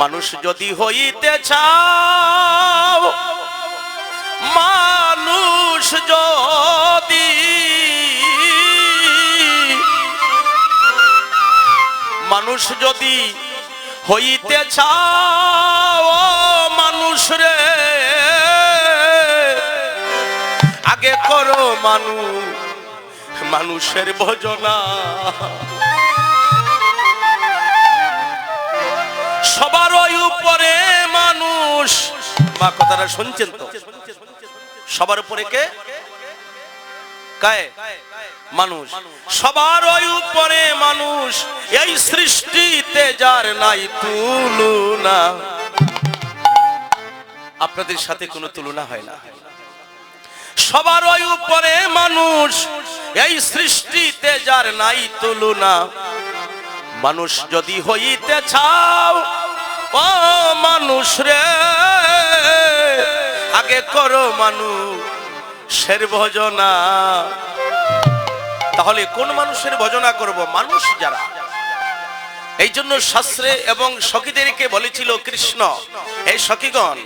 মানুষ যদি হইতে চাও, মানুষ যদি মানুষ যদি হইতে চাও, মানুষ রে, আগে করো মানুষ মানুষের ভজনা। মা কথাটা শুনছেন তো? সবার উপরে কে? মানুষ। সবার ওই উপরে মানুষ। এই সৃষ্টিতে যার নাই তুলনা। আপনাদের সাথে কোনো তুলনা হয় না। সবার ওই উপরে মানুষ। এই সৃষ্টিতে যার নাই তুলনা। মানুষ যদি হইতে চাও ও মানুষ রে, আগে করো মানুষ সের ভজনা। তাহলে কোন মানুষের ভজনা করব? মানুষ যারা। এই জন্য শাস্ত্রে এবং সখীদেরকে বলেছিল কৃষ্ণ এই সখীগণ,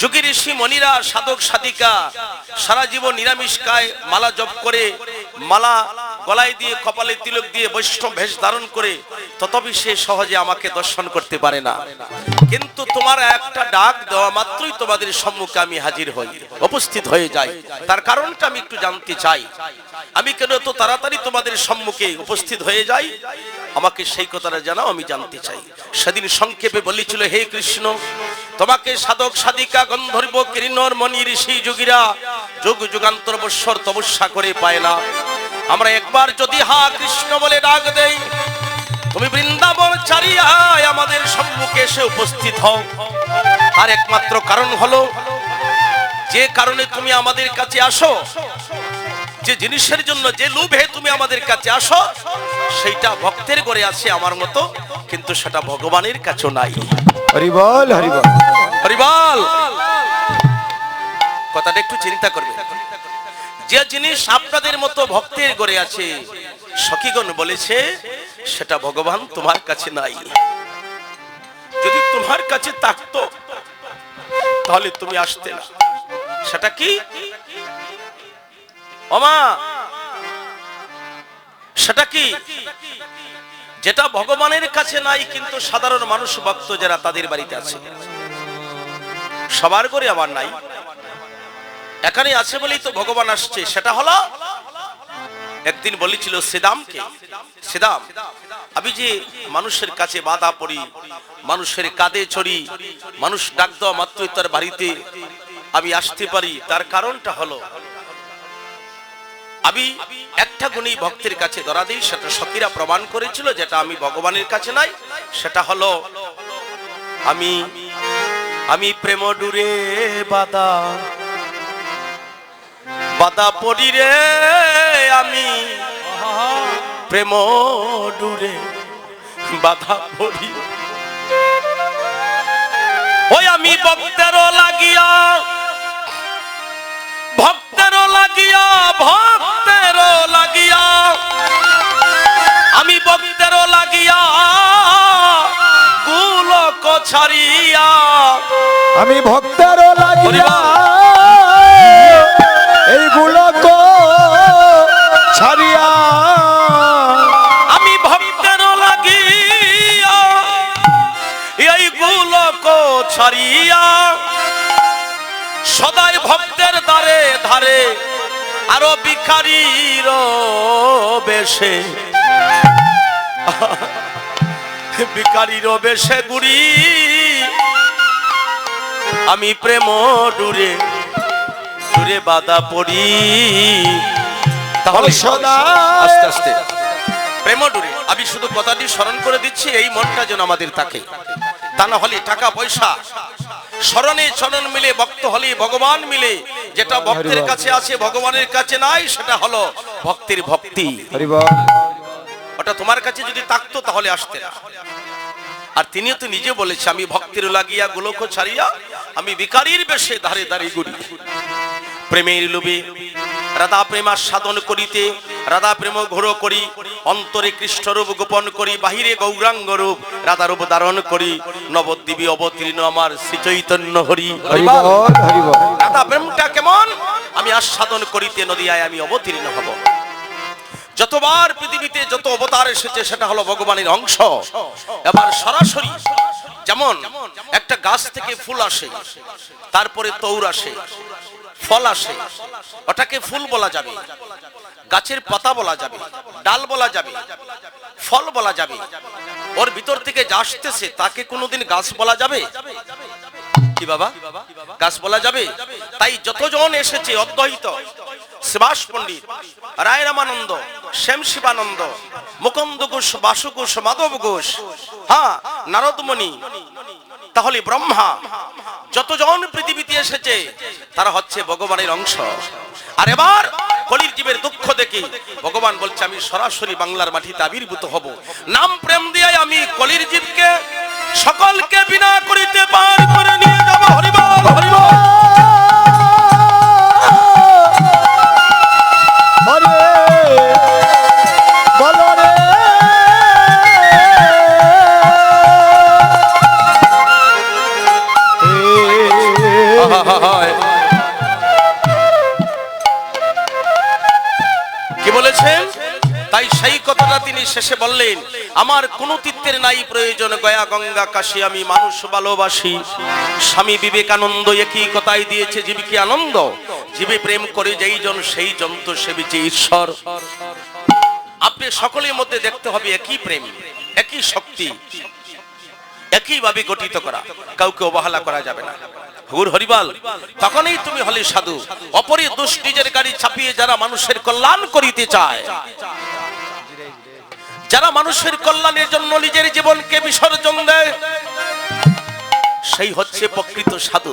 যোগী ঋষি মনিরা সাধক সাধিকা, সারা জীবন নিরামিষ খায় মালা জপ করে মালা গলায় দিয়ে, কপালে তিলক দিয়ে বৈষ্ণব ভেষ ধারণ করে, তথাপি সে সহজে আমাকে দর্শন করতে পারে না। কিন্তু তোমার একটা ডাক দেওয়া মাত্রই তোমাদের সম্মুখে আমি হাজির হই, উপস্থিত হয়ে যাই। তার কারণটা আমি একটু জানতে চাই। আমি কেন এত তাড়াতাড়ি তোমাদের সম্মুখে উপস্থিত হয়ে যাই? আমাকে সেই কথাটা জানাও, আমি জানতে চাই। সেদিন সংক্ষেপে বলেছিল, হে কৃষ্ণ, তোমাকে সাধক, সাধিকা, গন্ধর্ব, কিরিনর, মণি, ঋষি, যোগীরা, যুগ, যুগান্তর, বৎসর, তপস্যা করে পায় না। আমরা একবার যদি হা কৃষ্ণ বলে ডাক দেই তুমি বৃন্দাবন চারিয়ায় আমাদের সম্মুখে এসে উপস্থিত হও। আর একমাত্র কারণ হলো যে কারণে তুমি আমাদের কাছে আসো যে জিনিসের জন্য যে লোভে তুমি আমাদের কাছে আসো সেইটা ভক্তের করে আছে আমার মতো কিন্তু সেটা ভগবানের কাছেও নাই। হরিবল হরিবল। হরিবল! কথাটা একটু চিন্তা করবে। যে জিনিস আপনাদের মতো ভক্তের গড়ে আছে, সখীগণ বলেছে, সেটা ভগবান তোমার কাছে নাই। যদি তোমার কাছে থাকতো, তাহলে তুমি আসতে না। সেটা কি? অমা সেটা কি? যেটা ভগবানের কাছে নাই, কিন্তু সাধারণ মানুষ ভক্ত যারা তাদের বাড়িতে আছে। সবার করে আবার নাই। এখানে আছে বলেই তো ভগবান আসছে। সেটা হলো, একদিন বলেছিল সেদামকে, সেদাম, আমি যে মানুষের কাছে বাধা পড়ি, মানুষের কাঁধে চড়ি, মানুষ ডাক দেওয়া মাত্রই তার বাড়িতে আমি আসতে পারি, তার কারণটা হলো, আমি একটা গুণী ভক্তের কাছে ধরা দিই, সেটা সখীরা প্রমাণ করেছিল যেটা আমি ভগবানের কাছে নাই, সেটা হলো, আমি আমি প্রেম ডুরে বাদা বাদা পড়ি রে আমি। প্রেম ডুরে বাধা পড়ি। ওই আমি ভক্তেরও লাগিয়া ভক্তেরও লাগিয়া ভক্তেরও লাগিয়া আমি ভক্তেরও লাগিয়া গুলক ছাড়িয়া। আমি ভক্তেরও লাগিয়া ছাড়িয়া সদাই ভক্তের দ্বারে ধারে আরও ভিখারির বেশে। ভিখারির বেশে গুড়ি আমি প্রেম ডুরে ডুরে বাধা পড়ি। তাহলে সদা আস্তে আস্তে। প্রেম ডুরে। আমি শুধু কথাটি স্মরণ করে দিচ্ছি এই মনটা যেন আমাদের থাকে। তা না হলে টাকা পয়সা। স্মরণে চরণ মিলে ভক্ত হলে ভগবান মিলে। যেটা ভক্তের কাছে আছে ভগবানের কাছে নাই সেটা হলো ভক্তির ভক্তি। ওটা তোমার কাছে যদি থাকতো তাহলে আসতে না আর তিনিও তো নিজে বলেছে আমি ভক্তির লাগিয়া গোলক ছাড়িয়া আমি বিকারীর বেশে ধারে ধারে গুড়ি প্রেমের লোভে রাধা প্রেমার সাধন করিতে রাধা প্রেম ঘোর করি অন্তরে কৃষ্ণরূপ গোপন করি বাহিরে গৌরাঙ্গ রূপ রাধারূপ ধারণ করি নবদ্বীপী অবতীর্ণ আমার শ্রী চৈতন্য হরি। রাধা প্রেমটা কেমন? আমি আস্বাদন করিতে নদিয়ায় আমি অবতীর্ণ হব। যতবার পৃথিবীতে যত অবতার এসেছে সেটা হলো ভগবানের অংশ। এবার সরাসরি যেমন একটা গাছ থেকে ফুল আসে তারপরে তৌর আসে ফল আসে, ওটাকে ফুল বলা যাবে, গাছের পাতা বলা যাবে, ডাল বলা যাবে, ফল বলা যাবে। ওর ভিতর থেকে যা আসতেছে, তাকে কোনোদিন গাছ বলা যাবে? কি বাবা? গাছ বলা যাবে? তাই যতজন এসেছে অদ্বৈত শিবাস পণ্ডিত, রায় রামানন্দ, শ্যাম শিবানন্দ, মুকুন্দ ঘোষ, বাসু ঘোষ, মাধব ঘোষ হ্যাঁ নারদমণি তাহলে ব্রহ্মা, যতজন পৃথিবীতে এসেছে, তারা হচ্ছে ভগবানের অংশ। আর এবার কলির জীবের দুঃখ দেখি। ভগবান বলছে, আমি সরাসরি বাংলার মাটিতে আবির্ভূত হব। নাম প্রেম দিয়ে আমি কলির জীবকে সকলকে বিনা করিতে পার করে নিয়ে যাব। হরিবল হরিবল আমার কোন তীর্থের নাই প্রয়োজন, গয়া গঙ্গা কাশী, আমি মানুষ ভালোবাসি। স্বামী বিবেকানন্দ একই কথাই দিয়েছে, জীবিকে আনন্দ। জীবে প্রেম করে যেই জন, সেই জন তো সেবিছে ঈশ্বর। আপনি সকলের মধ্যে দেখতে হবে একই প্রেম, একই শক্তি, একইভাবে গঠিত করা। কাউকে অবহেলা করা যাবে না। হুর হরিবাল, তখনই তুমি হলে সাধু। অপরে দোষ নিজের গাড়ি ছাপিয়ে যারা মানুষের কল্যাণ করিতে চায় যারা মানুষের কল্যাণের জন্য নিজের জীবনকে বিসর্জন দেয়, সেই হচ্ছে প্রকৃত সাধু।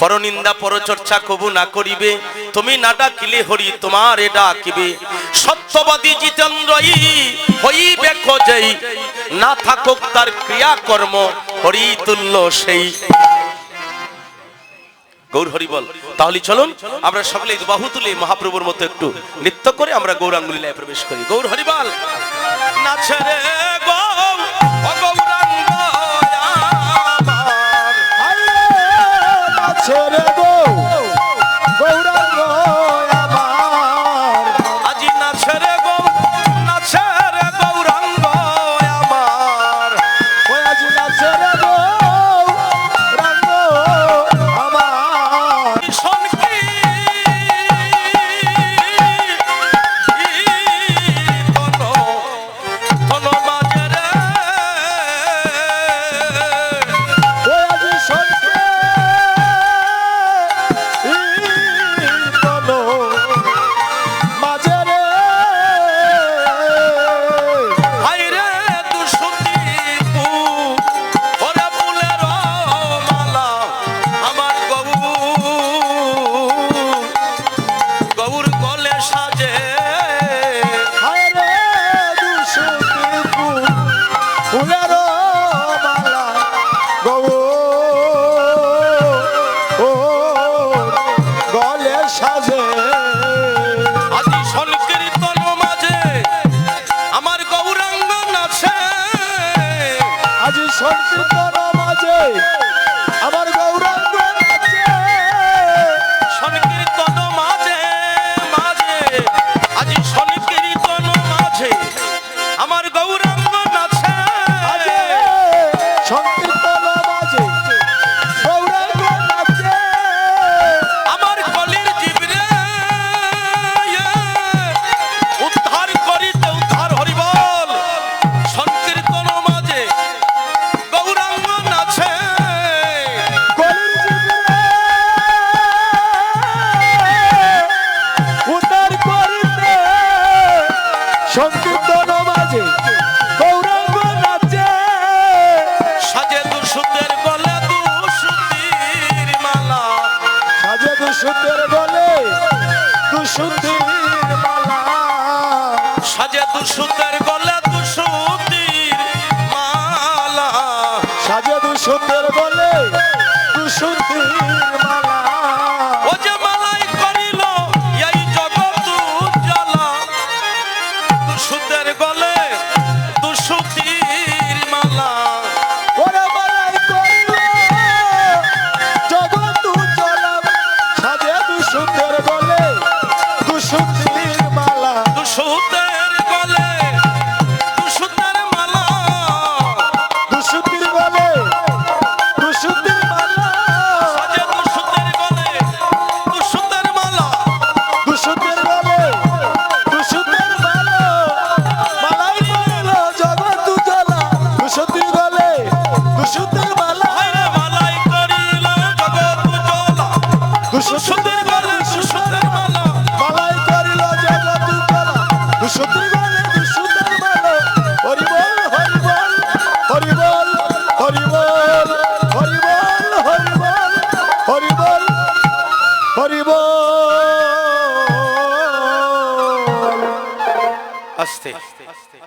পরনিন্দা, পরচর্চা কবু না করিবে, তুমি না ডাকিলে হরি তোমার এ ডাকিবে। সত্যবাদী জিতেন্দ্রই হইবে খোঁজেই, না থাকুক তার ক্রিয়াকর্ম হরি তুল্য সেই। গৌর হরি বল। তাহলে চলুন, আমরা সকলে বাহু তুলে মহাপ্রভুর মতো একটু নৃত্য করে আমরা গৌরাঙ্গুলীলায় প্রবেশ করি। গৌর হরিবল নাচে রে সাজে দুশুদ্ধির মালা সাজে দুসুতের গলে দুসুতির মালা। সাজে দুশুদ্ধের বলে দুশুদ্ধির মালা।